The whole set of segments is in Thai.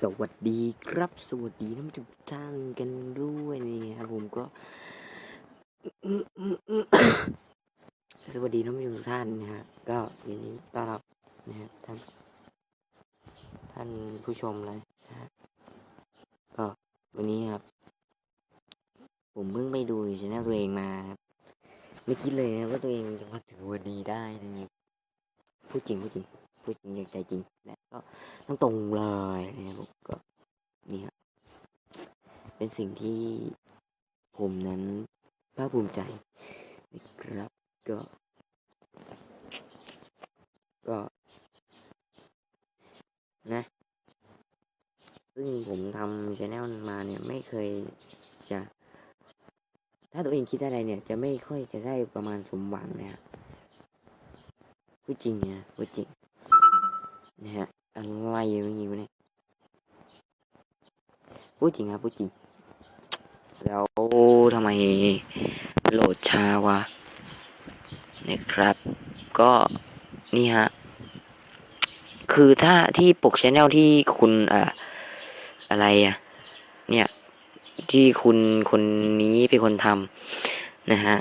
สวัสดีครับ สวัสดีท่านผู้ชมทุกท่านกันด้วยนี่ครับผมก็สวัสดีท่านผู้ชมทุกท่านนะฮะก็ยินดีต้อนรับนะฮะท่านท่านผู้ชมเลยนะฮะก็วันนี้ครับ ผมเพิ่งไปดูชแนลตัวเองมาครับไม่คิดเลยนะว่าตัวเองจะมาถึงวันนี้ได้นะครับพูดจริงพูดจริง พูดจริงจากใจจริง และก็ต้องตรงเลยนะครับผมก็นี่ครับเป็นสิ่งที่ผมนั้นภาคภูมิใจนะครับก็ ก็ นะ ซึ่งผมทำชาแนลมาเนี่ยไม่เคยจะ ถ้าตัวเองคิดอะไรเนี่ย จะไม่ค่อยจะได้ประมาณสมหวังเนะพูดจริงนะพูดจริงนะฮะอะไรอย่างนี้วะเนี่ย พูดจริงครับพูดจริง แล้วทำไมโหลดช้าวะนะครับ ก็นี่ฮะ คือถ้าที่ปกชแนลที่คุณอ่ออะไรอะเนี่ย ที่คุณคนนี้เป็นคนทำนะฮะ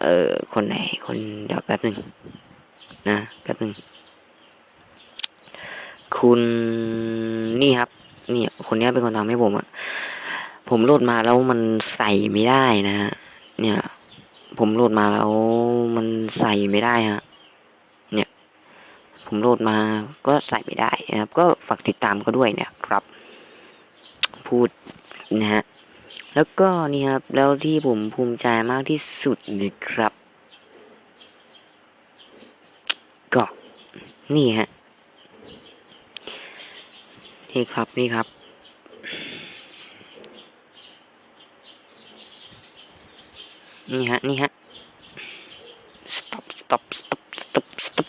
เอ่อ คนไหน คนเดี๋ยวแป๊บหนึ่งนะ แป๊บหนึ่ง คุณนี่ครับ เนี่ย คนนี้เป็นคนทำให้ผมอะผมโหลดมาแล้วมันใส่ไม่ได้นะฮะเนี่ย ผมโหลดมาแล้วมันใส่ไม่ได้ฮะเนี่ย ผมโหลดมาก็ใส่ไม่ได้นะครับ ก็ฝากติดตามก็ด้วยเนะครับ พูดนะฮะแล้วก็นี่ครับ แล้วที่ผมภูมิใจมากที่สุดเลยครับ ก็ นี่ฮะ นี่ครับนี่ครับ นี่ฮะ นี่ฮะ stop stop stop stop stop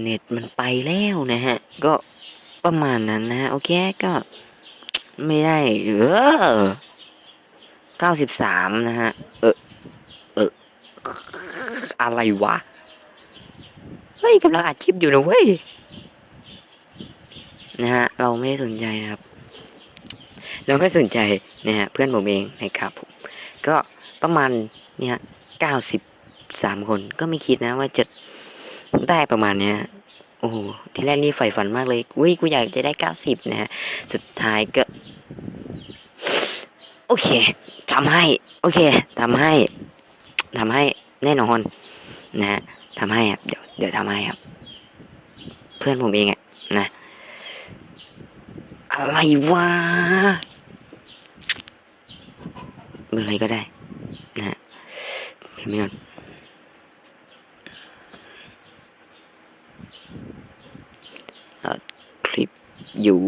เน็ตมันไปแล้วนะฮะ ก็ประมาณนั้นนะฮะ โอเคก็ไม่ได้ เออเก้าสิบสามนะฮะ เออ เออ อะไรวะ เฮ้ยกำลังอัดคลิปอยู่นะเว้ย นะฮะเราไม่สนใจนะครับเราไม่สนใจนะฮะเพื่อนผมเองนะครับผมก็ประมาณเนี่ยเก้าสิบสามคนก็ไม่คิดนะว่าจะได้ประมาณเนี้ยโอ้โหที่แรกนี่ใฝ่ฝันมากเลยอุ้ยกูอยากจะได้เก้าสิบนะฮะสุดท้ายก็โอเคทำให้ โอเคทำให้ทำให้แน่นอนนะฮะทำให้ครับเดี๋ยวเดี๋ยวทำให้ครับ เพื่อนผมเองอะนะ อะไรวะเมื่อไรก็ได้นะฮะเพียงไม่ก่อนคลิปอยู่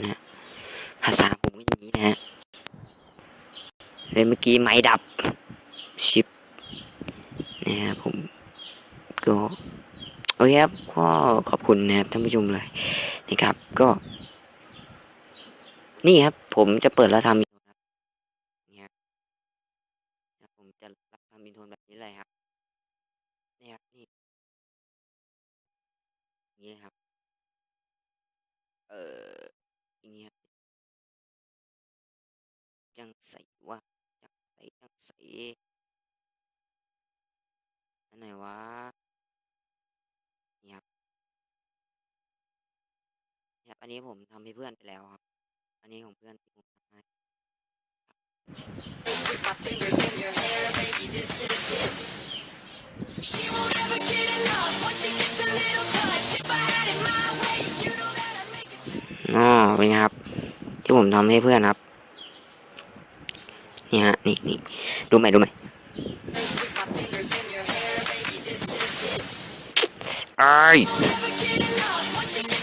นะภาษาผมก็อย่างนี้นะฮะเลยเมื่อกี้ไม้ดับชิปนะฮะผมก็โอเคครับก็ขอบคุณนะครับท่านผู้ชมเลย นะครับ ก็ นี่ครับ ผมจะเปิดแล้วทำเนี่ยครับผมจะรับทำอินโทนแบบนี้เลยครับนี่ครับนี่อย่างนี่ครับ เอออย่างนี้ครับจังใส่ว่าจังใส่จังใส่อันไหนวะนี่ครับนี่ครับ อันนี้ผมทำให้เพื่อนไปแล้วครับ อันนี้ของเพื่อนที่ผมทำให้ my fingers in your hair, baby, this is it. She won't ever get enough once she gets a little touch. If I had it my way, you know that I'd make it. อ๋อเป็นไงครับ ที่ผมทำให้เพื่อนครับ นี่ฮะ นี่นี่ดูไหมดูไหม With my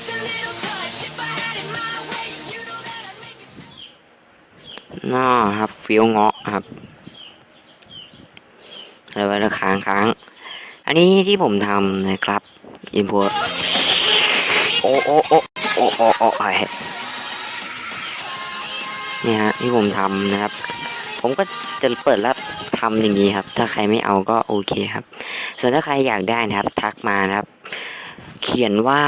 น่าครับฟิวเงาะครับอะไรไว้แล้วค้างค้างอันนี้ที่ผมทำนะครับอินพัวโอ้โอ้โอ้โอ้โอ้โอ้ไอ้นี่ฮะที่ผมทำนะครับ ผมก็จะเปิดแล้วทำอย่างนี้ครับ ถ้าใครไม่เอาก็โอเคครับ ส่วนถ้าใครอยากได้นะครับ ทักมานะครับ เขียนว่า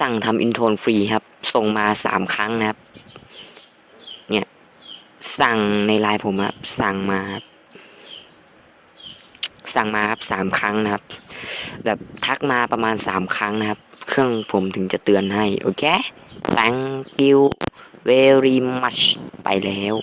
สั่งทำอินโทนฟรีครับ ส่งมาสามครั้งนะครับ สั่งในไลน์ผมครับสั่งมาครับสั่งมาครับสามครั้งนะครับ แบบทักมาประมาณสามครั้งนะครับ เครื่องผมถึงจะเตือนให้ โอเค thank you very much ไปแล้ว